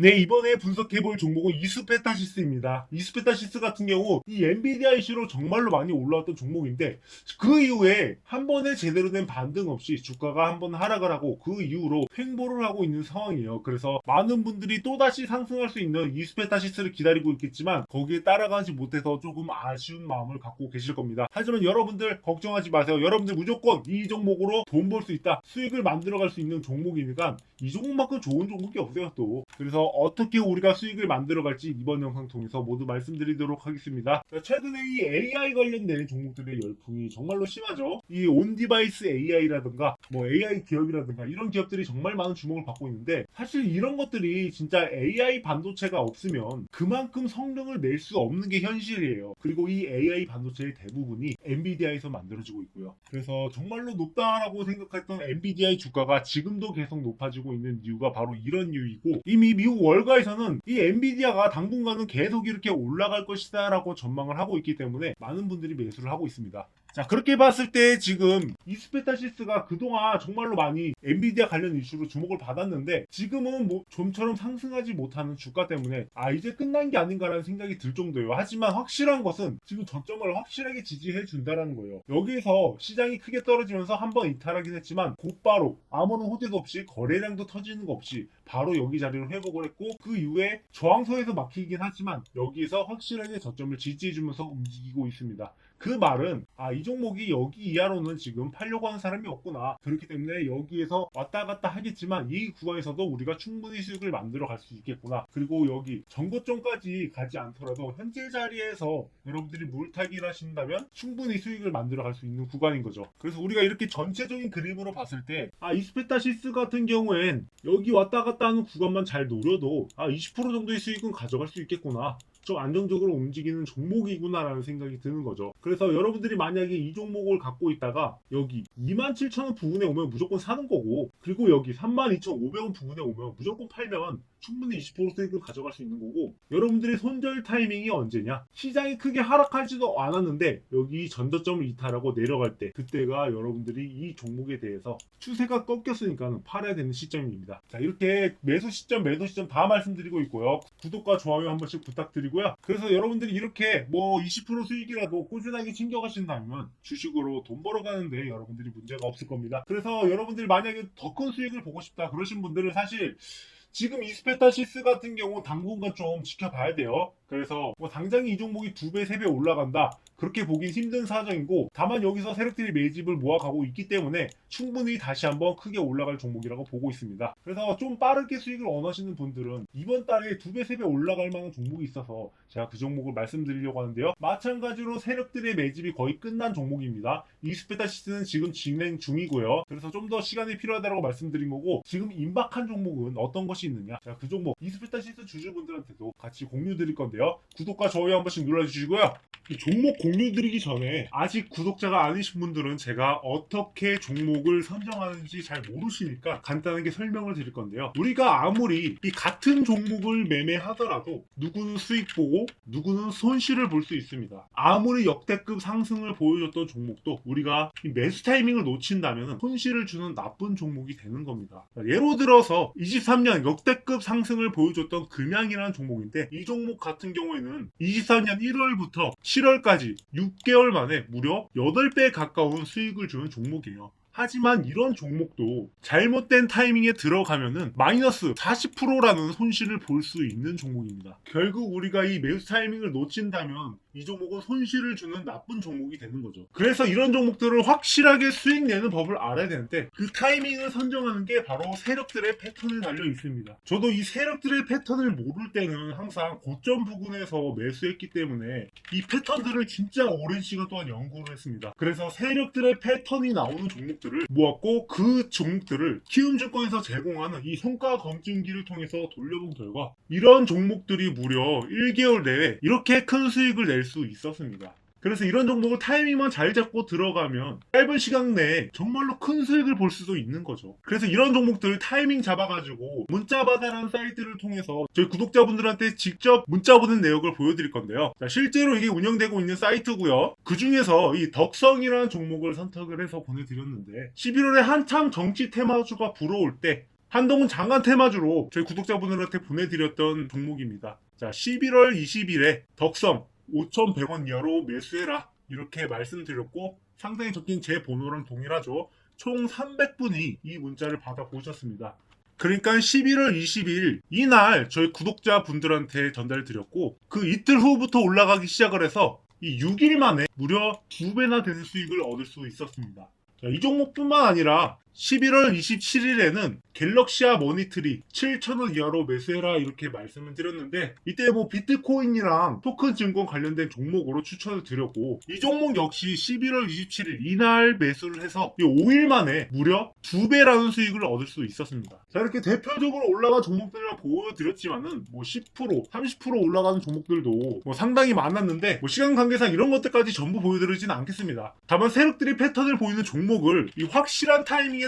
네, 이번에 분석해볼 종목은 이수페타시스입니다. 이수페타시스 같은 경우 이 엔비디아 이슈로 정말로 많이 올라왔던 종목인데 그 이후에 한 번에 제대로 된 반등 없이 주가가 한 번 하락을 하고 그 이후로 횡보를 하고 있는 상황이에요. 그래서 많은 분들이 또다시 상승할 수 있는 이수페타시스를 기다리고 있겠지만 거기에 따라가지 못해서 조금 아쉬운 마음을 갖고 계실 겁니다. 하지만 여러분들 걱정하지 마세요. 여러분들 무조건 이 종목으로 돈 벌 수 있다. 수익을 만들어갈 수 있는 종목이니까 이 종목만큼 좋은 종목이 없어요 또. 그래서 어떻게 우리가 수익을 만들어갈지 이번 영상 통해서 모두 말씀드리도록 하겠습니다. 자, 최근에 이 AI 관련된 종목들의 열풍이 정말로 심하죠. 이 온디바이스 AI라든가 뭐 AI 기업이라든가 이런 기업들이 정말 많은 주목을 받고 있는데 사실 이런 것들이 진짜 AI 반도체가 없으면 그만큼 성능을 낼 수 없는 게 현실이에요. 그리고 이 AI 반도체의 대부분이 엔비디아에서 만들어지고 있고요. 그래서 정말로 높다라고 생각했던 엔비디아의 주가가 지금도 계속 높아지고 있는 이유가 바로 이런 이유이고 이미 미국 월가에서는 이 엔비디아가 당분간은 계속 이렇게 올라갈 것이다라고 전망을 하고 있기 때문에 많은 분들이 매수를 하고 있습니다. 자 그렇게 봤을 때 지금 이스페타시스가 그동안 정말로 많이 엔비디아 관련 이슈로 주목을 받았는데 지금은 뭐 좀처럼 상승하지 못하는 주가 때문에 아 이제 끝난 게 아닌가라는 생각이 들 정도예요. 하지만 확실한 것은 지금 저점을 확실하게 지지해 준다라는 거예요. 여기에서 시장이 크게 떨어지면서 한번 이탈하긴 했지만 곧바로 아무런 호재도 없이 거래량도 터지는 거 없이 바로 여기 자리를 회복을 했고 그 이후에 저항선에서 막히긴 하지만 여기에서 확실하게 저점을 지지해주면서 움직이고 있습니다. 그 말은 아 이 종목이 여기 이하로는 지금 팔려고 하는 사람이 없구나. 그렇기 때문에 여기에서 왔다 갔다 하겠지만 이 구간에서도 우리가 충분히 수익을 만들어 갈 수 있겠구나. 그리고 여기 전고점까지 가지 않더라도 현재 자리에서 여러분들이 물타기를 하신다면 충분히 수익을 만들어 갈 수 있는 구간인 거죠. 그래서 우리가 이렇게 전체적인 그림으로 봤을 때 아 이스페타시스 같은 경우엔 여기 왔다 갔다 하는 구간만 잘 노려도 아 20% 정도의 수익은 가져갈 수 있겠구나 좀 안정적으로 움직이는 종목이구나라는 생각이 드는 거죠. 그래서 여러분들이 만약에 이 종목을 갖고 있다가 여기 27,000원 부근에 오면 무조건 사는 거고 그리고 여기 32,500원 부근에 오면 무조건 팔면 충분히 20% 수익을 가져갈 수 있는 거고 여러분들의 손절 타이밍이 언제냐? 시장이 크게 하락하지도 않았는데 여기 전저점을 이탈하고 내려갈 때 그때가 여러분들이 이 종목에 대해서 추세가 꺾였으니까 팔아야 되는 시점입니다. 자 이렇게 매수 시점, 매도 시점 다 말씀드리고 있고요. 구독과 좋아요 한 번씩 부탁드리고요. 그래서 여러분들이 이렇게 뭐 20% 수익이라도 꾸준하게 챙겨가신다면 주식으로 돈 벌어가는데 여러분들이 문제가 없을 겁니다. 그래서 여러분들이 만약에 더 큰 수익을 보고 싶다 그러신 분들은 사실 지금 이스페타시스 같은 경우 당분간 좀 지켜봐야 돼요. 그래서 뭐 당장 이 종목이 두 배, 세 배 올라간다. 그렇게 보긴 힘든 사정이고 다만 여기서 세력들이 매집을 모아가고 있기 때문에 충분히 다시 한번 크게 올라갈 종목이라고 보고 있습니다. 그래서 좀 빠르게 수익을 원하시는 분들은 이번 달에 두 배, 세 배 올라갈 만한 종목이 있어서 제가 그 종목을 말씀드리려고 하는데요. 마찬가지로 세력들의 매집이 거의 끝난 종목입니다. 이스페타 시스는 지금 진행 중이고요. 그래서 좀 더 시간이 필요하다고 말씀드린 거고 지금 임박한 종목은 어떤 것이 있느냐? 제가 그 종목 이스페타 시스 주주분들한테도 같이 공유 드릴 건데요. 구독과 좋아요 한 번씩 눌러주시고요. 이 종목 공유 드리기 전에 아직 구독자가 아니신 분들은 제가 어떻게 종목을 선정하는지 잘 모르시니까 간단하게 설명을 드릴 건데요. 우리가 아무리 이 같은 종목을 매매하더라도 누구는 수익 보고 누구는 손실을 볼 수 있습니다. 아무리 역대급 상승을 보여줬던 종목도 우리가 이 매수 타이밍을 놓친다면 손실을 주는 나쁜 종목이 되는 겁니다. 예로 들어서 23년 역대급 상승을 보여줬던 금양이라는 종목인데 이 종목 같은 경우에는 24년 1월부터 7월까지 6개월 만에 무려 8배 가까운 수익을 주는 종목이에요. 하지만 이런 종목도 잘못된 타이밍에 들어가면은 마이너스 40%라는 손실을 볼 수 있는 종목입니다. 결국 우리가 이 매수 타이밍을 놓친다면 이 종목은 손실을 주는 나쁜 종목이 되는 거죠. 그래서 이런 종목들을 확실하게 수익 내는 법을 알아야 되는데 그 타이밍을 선정하는 게 바로 세력들의 패턴에 달려 있습니다. 저도 이 세력들의 패턴을 모를 때는 항상 고점 부근에서 매수했기 때문에 이 패턴들을 진짜 오랜 시간 동안 연구를 했습니다. 그래서 세력들의 패턴이 나오는 종목들을 모았고 그 종목들을 키움증권에서 제공하는 이 성과 검증기를 통해서 돌려본 결과 이런 종목들이 무려 1개월 내에 이렇게 큰 수익을 낼수 있었습니다. 그래서 이런 종목을 타이밍만 잘 잡고 들어가면 짧은 시간 내에 정말로 큰 수익을 볼 수도 있는 거죠. 그래서 이런 종목들 타이밍 잡아가지고 문자바다라는 사이트를 통해서 저희 구독자분들한테 직접 문자 보낸 내역을 보여드릴 건데요. 자, 실제로 이게 운영되고 있는 사이트고요. 그 중에서 이 덕성이라는 종목을 선택을 해서 보내드렸는데 11월에 한참 정치 테마주가 불어올 때 한동훈 장관 테마주로 저희 구독자분들한테 보내드렸던 종목입니다. 자, 11월 20일에 덕성 5,100원 이하로 매수해라. 이렇게 말씀드렸고 상당히 적긴 제 번호랑 동일하죠. 총 300분이 이 문자를 받아보셨습니다. 그러니까 11월 20일 이날 저희 구독자분들한테 전달 드렸고 그 이틀 후부터 올라가기 시작을 해서 이 6일 만에 무려 2배나 되는 수익을 얻을 수 있었습니다. 자, 이 종목뿐만 아니라 11월 27일에는 갤럭시아 머니트리 7,000원 이하로 매수해라 이렇게 말씀을 드렸는데 이때 뭐 비트코인이랑 토큰 증권 관련된 종목으로 추천을 드렸고 이 종목 역시 11월 27일 이날 매수를 해서 이 5일 만에 무려 2배라는 수익을 얻을 수 있었습니다. 자 이렇게 대표적으로 올라간 종목들을 보여드렸지만은 뭐 10% 30% 올라가는 종목들도 뭐 상당히 많았는데 뭐 시간 관계상 이런 것들까지 전부 보여드리지는 않겠습니다. 다만 세력들이 패턴을 보이는 종목을 이 확실한 타이밍에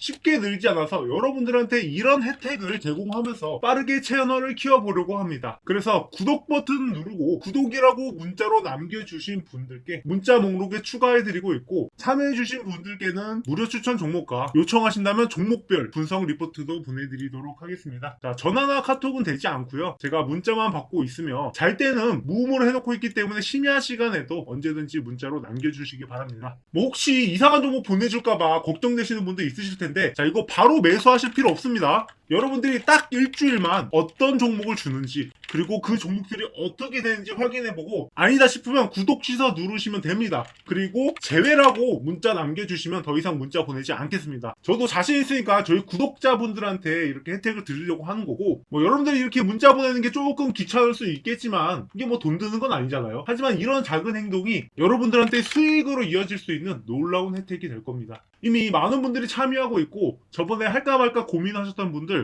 쉽게 늘지 않아서 여러분들한테 이런 혜택을 제공하면서 빠르게 채널을 키워보려고 합니다. 그래서 구독 버튼 누르고 구독이라고 문자로 남겨주신 분들께 문자 목록에 추가해드리고 있고 참여해주신 분들께는 무료 추천 종목과 요청하신다면 종목별 분석 리포트도 보내드리도록 하겠습니다. 자, 전화나 카톡은 되지 않고요. 제가 문자만 받고 있으며 잘 때는 무음으로 해놓고 있기 때문에 심야 시간에도 언제든지 문자로 남겨주시기 바랍니다. 뭐 혹시 이상한 종목 보내줄까봐 걱정되시는 분도 있으실 텐데 자 이거 바로 매수하실 필요 없습니다. 여러분들이 딱 일주일만 어떤 종목을 주는지 그리고 그 종목들이 어떻게 되는지 확인해보고 아니다 싶으면 구독 취소 누르시면 됩니다. 그리고 제외라고 문자 남겨주시면 더 이상 문자 보내지 않겠습니다. 저도 자신 있으니까 저희 구독자분들한테 이렇게 혜택을 드리려고 하는 거고 뭐 여러분들이 이렇게 문자 보내는 게 조금 귀찮을 수 있겠지만 이게 뭐 돈 드는 건 아니잖아요. 하지만 이런 작은 행동이 여러분들한테 수익으로 이어질 수 있는 놀라운 혜택이 될 겁니다. 이미 많은 분들이 참여하고 있고 저번에 할까 말까 고민하셨던 분들